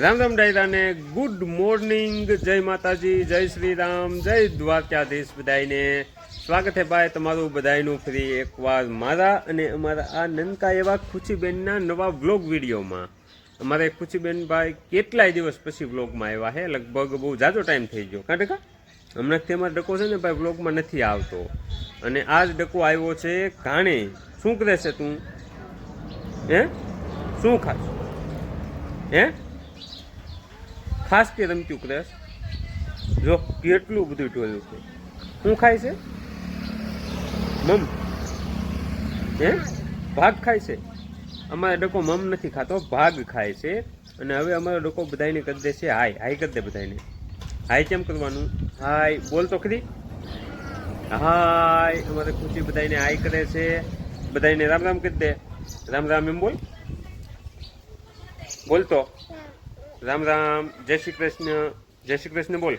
રામ રામ ડાયરાને good morning, જય માતાજી, જય શ્રી રામ જય દ્વારકાધીશ બધાઈને સ્વાગત છે ભાઈ તમારું બધાયનું ફરી એકવાર મારા અને અમારા આ નનકા એવા ખુશીબેનના નવા વ્લોગ વિડીયોમાં. અમારે ખુશીબેન ભાઈ કેટલાય દિવસ પછી વ્લોગમાં આવ્યા છે લગભગ બહુ જાજો ટાઈમ થઈ ગયો. કારણ કે? હમણાંથી અમારો ડકો છે ને ભાઈ વ્લોગમાં નથી આવતો. અને આ જ ડકો આવ્યો છે ઘાણે. શું કરે છે તું? હે? શું ખાશ હે? ખાસ કે રમતું ક્રેશ જો કેટલું બધું ટોયું છે. શું ખાય છે? મમ. હે? ભાગ ખાય છે. અમારે ડકો મમ નથી ખાતો, ભાગ ખાય છે. અને હવે અમારો ડકો બધાને કરી દે છે હાય. હાય કરી દે બધાને હાય કેમ કરવાનું? હાય. બોલ તો ખરી. હાય. અમારે ખુશી બધાને હાય કરે છે. બધાને રામ રામ કરી દે. રામ રામ એમ બોલ. બોલ તો. રામ રામ. જય શ્રી કૃષ્ણ. જય શ્રી કૃષ્ણ બોલ.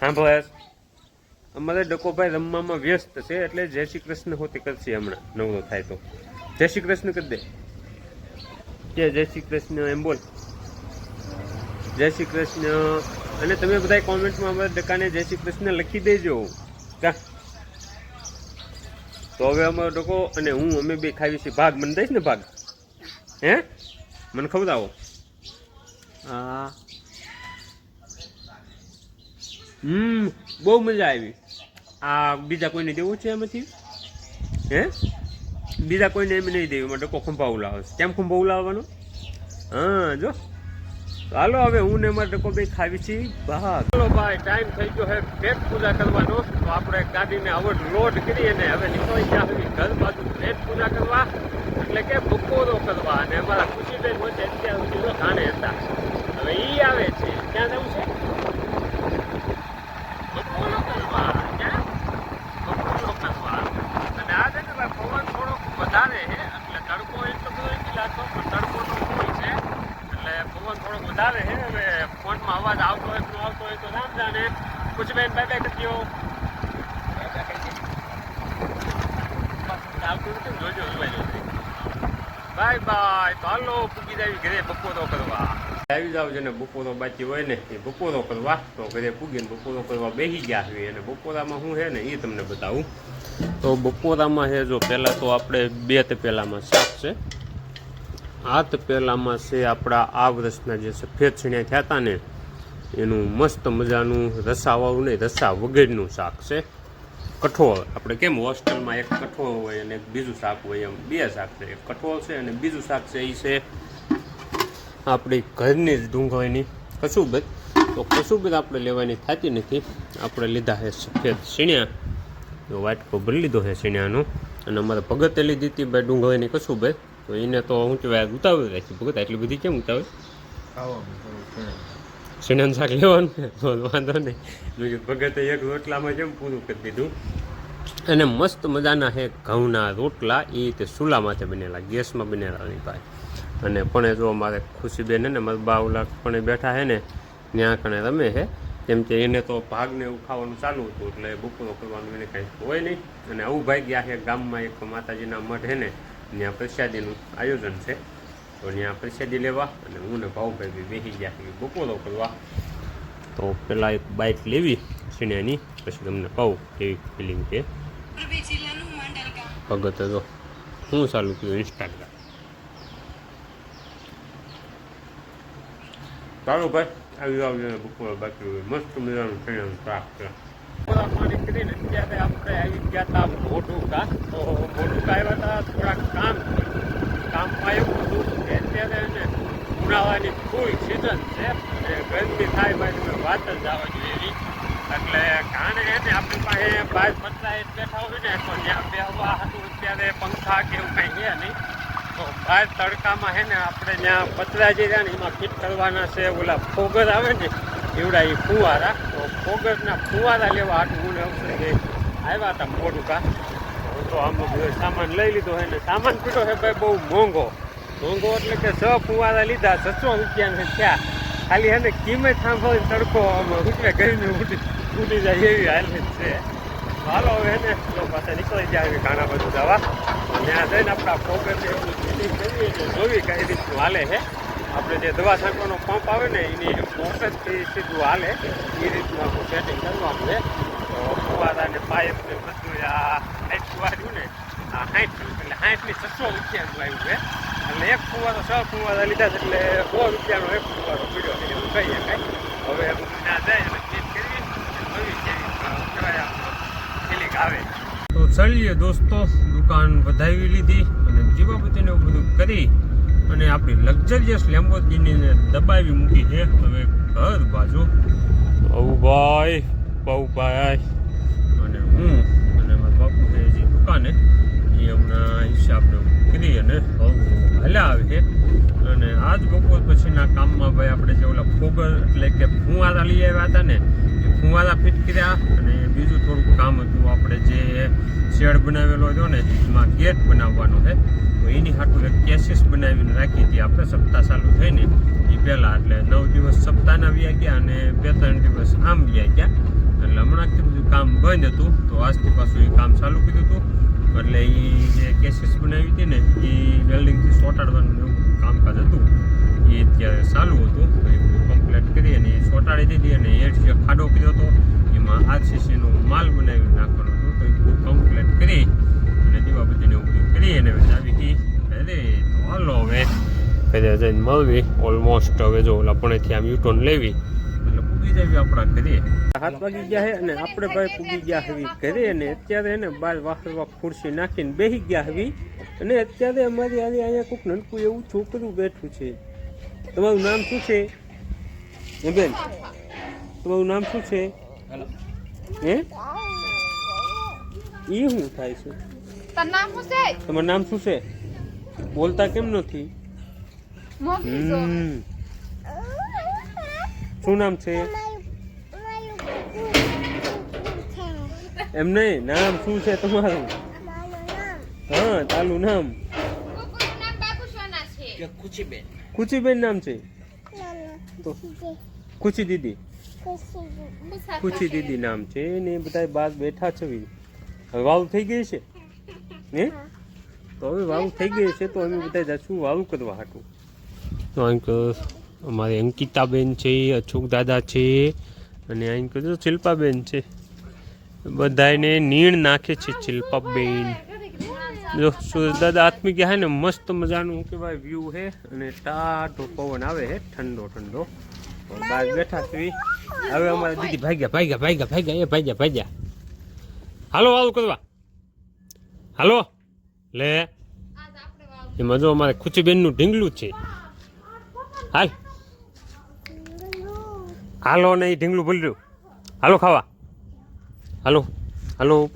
હા ભાઈ અમારે ડકોભાઈ રમવામાં વ્યસ્ત છે એટલે જય શ્રી કૃષ્ણ હોતી કરશે હમણાં. નવરો થાય તો. જય શ્રી કૃષ્ણ કરી દે. કે જય શ્રી કૃષ્ણ એમ બોલ. જય શ્રી કૃષ્ણ. અને તમે બધા કોમેન્ટમાં અમારા ડકાને જય શ્રી કૃષ્ણ લખી દેજો. કા તો હવે અમારો ડકો અને હું, અમે બે ખાવી છીએ. ભાગ મને દઈશ ને ભાગ? હે? મને ખવડાવો હા. હમ, બહુ મજા આવી. આ બીજા કોઈને દેવું છે એમાંથી? હે? બીજા કોઈને એમ નહીં દેવું, માટે ડકો ખંભાવું લાવે કેમ ખંભાવું લાવવાનું હા, જો. હાલો, હવે હું ને ડકો બે ખાવી છી. ભાગ ચાલો ભાઈ ટાઈમ થઈ ગયો હે પેટ પૂજા કરવાનો. તો આપણે ગાડીને હવે લોડ કરી અને હવે નીકળી ગયા હવે ઘર બાજુ. પેટ પૂજા કરવા. એટલે કે બપોરો કરવા. અને અમારા ખુશીબેન વચ્ચે અત્યાર સુધી ખાણે હતા. હવે ઈ આવે છે. ક્યાં જવું છે બપોરો કરવા ક્યાં બપોરો કરવા અને આ છે ને ભાઈ પવન થોડોક વધારે છે એટલે તડકો એટલો બધો નથી લાગતો પણ તડકો તો ફૂલ છે એટલે પવન થોડોક વધારે છે હવે ફોનમાં અવાજ આવતો હોય તો રામ જોજો બાય બાય તો હાલો પૂગી જાય ઘરે બપોરો કરવા. આવી જાવ જેને બપોરો બાકી હોય ને, એ બપોરો કરવા. તો ઘરે પૂગીને બપોરો કરવા બેસી ગયા છે. અને બપોરામાં શું છે ને, એ તમને બતાવું. તો બપોરામાં છે, જો પહેલાં તો આપણે બે તપેલામાં શાક છે. આ તપેલામાં છે આપણા આ વર્ષના જે સફેદ છીણ્યા થયા હતા ને એનું મસ્ત મજાનું રસાવાળું નહીં, રસા વગેરેનું શાક છે. કઠોળ, આપણે કેમ હોસ્ટેલમાં એક કઠોળ હોય અને એક બીજું શાક હોય એમ, બે શાક છે. એક કઠોળ છે અને બીજું શાક છે એ છે આપણી ઘરની જ ડુંગળીની કસુબત તો કસુબત આપણે લેવાની થતી નથી. આપણે લીધા છે સફેદ સીણ્યા. વાટકો ભરી લીધો છે સીણ્યાનો. અને અમારે ભગતે લીધી હતી ભાઈ ડુંગળીની કસુબત તો એને તો હું કહેવાય રાખી. ભગત, આટલી બધી કેમ ઉતાવળ? સીણાનું શાક લેવાનું વાંધો નહીં. બીજું ભગતે એક રોટલામાં જેમ પૂરું કરી દીધું? અને મસ્ત મજાના હે ઘઉંના રોટલા એ રીતે ચૂલામાંથી બનેલા ગેસમાં બનેલા નહીં ભાઈ. અને પણ જો અમારે ખુશીબેન ને મારા બાવલા પણ બેઠા હે ને ત્યાં કણે રમે છે. કેમ કે એને તો ભાગને એવું ખાવાનું ચાલુ હતું એટલે બપોરો કરવાનું એને કાંઈ હોય નહીં. અને આવું ભાઈ ગયા છે ગામમાં એક માતાજીના મઠ છે ને ત્યાં પ્રસાદીનું આયોજન છે. તો ત્યાં પ્રસાદી લેવા અને હું ને ભાવભાઈ બી બેસી ગયા બપોરો કરવા. તો પહેલાં એક બાઇક લેવી સિનેની પછી તમને કહું કેવી ફિલિંગ છે. ભગત હતો હું ચાલુ કર્યું ઇન્સ્ટાગ્રામ ચાલો ભાઈ, આવી આવજો બપોરે બાકી મસ્ત મજાનું છે. પાણી ત્યારે આપણે આવી ગયા હતા મોઢુકા તો મોઢુકા આવ્યા હતા થોડાક કામ કામમાં એવું હતું કે અત્યારે એને ઉનાળાની ફૂલ સિઝન છે. ગરમી થાય ભાઈ તમે વાત જ જવા જોઈએ એટલે કારણે એને આપણી પાસે બાર એ બેઠા હોય ને, તો ત્યાં બેહવા હતું અત્યારે પંખા કે એવું કંઈ છે નહીં. તો બાર તડકામાં છે ને આપણે ત્યાં પતરા જે રહ્યા ને, એમાં ફિટ કરવાના છે, ઓલા ફોગર આવે ને, એવડા એ ફુવારા. તો ફોગરના ફુવારા લેવા આટલું હું અવસર ગઈ. આવ્યા હતા મોઢુકા તો આમ સામાન લઈ લીધો છે ને, સામાન પીટો છે ભાઈ બહુ મોંઘો. મોંઘો એટલે કે છ ફુવારા લીધા, છસો રૂપિયાને થયા ખાલી એને કિંમત સાંભળીને તડકો ઉઠવે ઉતરે ઉઠી ઉડી જાય એવી હાલત છે. હાલો, હવે એને પાસે નીકળી જાય ઘણા બધું જવા. ત્યાં જઈને આપણા પ્રોગ્રેસ એટલે જોવી કઈ રીતનું હાલે છે. આપણે જે દવા છાંટવાનો પંપ આવે ને, એની મોટરથી સીધું હાલે. એ રીતનું આપણું સેટિંગ કરવાનું છે. તો ફુવારા ને પાઇપ ને બધું આ ને હાઈટ એટલે સાઠની છસો રૂપિયાનું આવ્યું છે એટલે એક ફુવારો છ ફુવારા લીધા છે એટલે સો રૂપિયાનો એક ફુવારો પીડ્યો છે એવું હવે ના જાય અને ચેક કરવી નવી જેવી કહેવાય આવે તો ચાલીએ દોસ્તો દુકાન વધાવી લીધી અને જીવાપતિને એવું બધું કરી અને આપણી લક્ઝરિયસ લેમ્બોર્ગિનીને દબાવી મૂકી છે. હવે ઘર બાજુ. ભાઈ ભાઈ. અને હું અને મારા બાપુ છે જે દુકાને એ હમણાં હિસાબને કરી અને હલ્યા આવે છે અને આજ બપોર પછીના કામમાં ભાઈ આપણે જે ઓલા ફોગર એટલે કે ફુવારા લઈ આવ્યા હતા ને, એ ફુવારા ફિટ કર્યા અને બીજું થોડુંક કામ હતું આપણે જે શેડ બનાવેલો હતો ને એમાં ગેટ બનાવવાનો છે, તો એની હાટું એક કેસીસ બનાવીને રાખી હતી આપણે, સપ્તાહ ચાલુ થઈને. એ પહેલાં એટલે નવ દિવસ સપ્તાહના વ્યા ગયા અને બે ત્રણ દિવસ આમ વ્યા ગયા. એટલે હમણાંથી બધું કામ બંધ હતું, તો આજથી પાછું એ કામ ચાલુ કર્યું હતું. એટલે એ જે કેસીસ બનાવી હતી ને એ વેલ્ડિંગથી સોટાડવાનું કામકાજ હતું. એ અત્યારે ચાલુ હતું, તો કમ્પ્લીટ કરી અને એ ચોંટાડી દીધી અને હેઠ જે ખાડો કર્યો હતો, એમાં આરસીસીનો માલ બનાવી નાખવાનો હતો. તો એ કમ્પ્લેટ કરી અને દીવાબત્તીને ઉપયોગ કરી અને હવે આવી અરે હાલો હવે ઘરે જઈને મળવી. ઓલમોસ્ટ હવે જો ઓલા પણેથી આમ યુટર્ન લેવી. એટલે પૂગી જવી આપણા ઘરે. હાથ વાગી ગયા છે અને આપણે ભાઈ પૂગી ગયા હવી ઘરે અને અત્યારે એને બાર વાહરવા ખુરશી નાખીને બેસી ગયા હવી અને અત્યારે અમારી આજે અહીંયા કોઈક નનકું એવું છોકરું બેઠું છે. તમારું નામ શું છે? હે બેન તમારું નામ શું છે? હે? એ શું થાય છે? તાર નામ શું છે? તમારું નામ શું છે? બોલતા કેમ નથી. શું નામ છે? એમ નહીં નામ શું છે તમારું? હા તારું નામ? કુચીબેન નામ બાબુ સોના છે ખુશીબેન. નામ છે? તો ખુશી દીદી? ખુશી દીદી નામ છે ને બધા બાર બેઠા છે હવે. વાવ થઈ ગઈ છે? હે? તો હવે વાવ થઈ ગઈ છે તો અમે બધા જશું વાવ કરવા હાટું. તો અહીં અમારી અંકિતાબેન છે, અશોક દાદા છે અને અહીં જો શિલ્પાબેન છે. બધાને નીણ નાખે છે શિલ્પાબેન. જો દાદા આત્મી ગયા હે ને મસ્ત મજાનું કહેવાય વ્યૂ હે અને ટાઢો પવન આવે હે, ઠંડો ઠંડો. તો બેઠા છીએ. હવે અમારા દીદી ભાગ્યા ભાગ્યા ભાગ્યા ભાગ્યા, એ ભાગ્યા ભાગ્યા. હાલો આવું કરવા. હાલો. લે. એમાં જો અમારે ખુચીબેનનું ઢીંગલું છે. હાલ. હાલો ને એ ઢીંગલું ભૂલી રહ્યું હાલો, ખાવા. હાલો હાલો.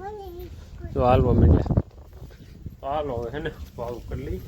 તો હાલવા માંડ્યા. હાલો હે ને, વાવ કરી લઈ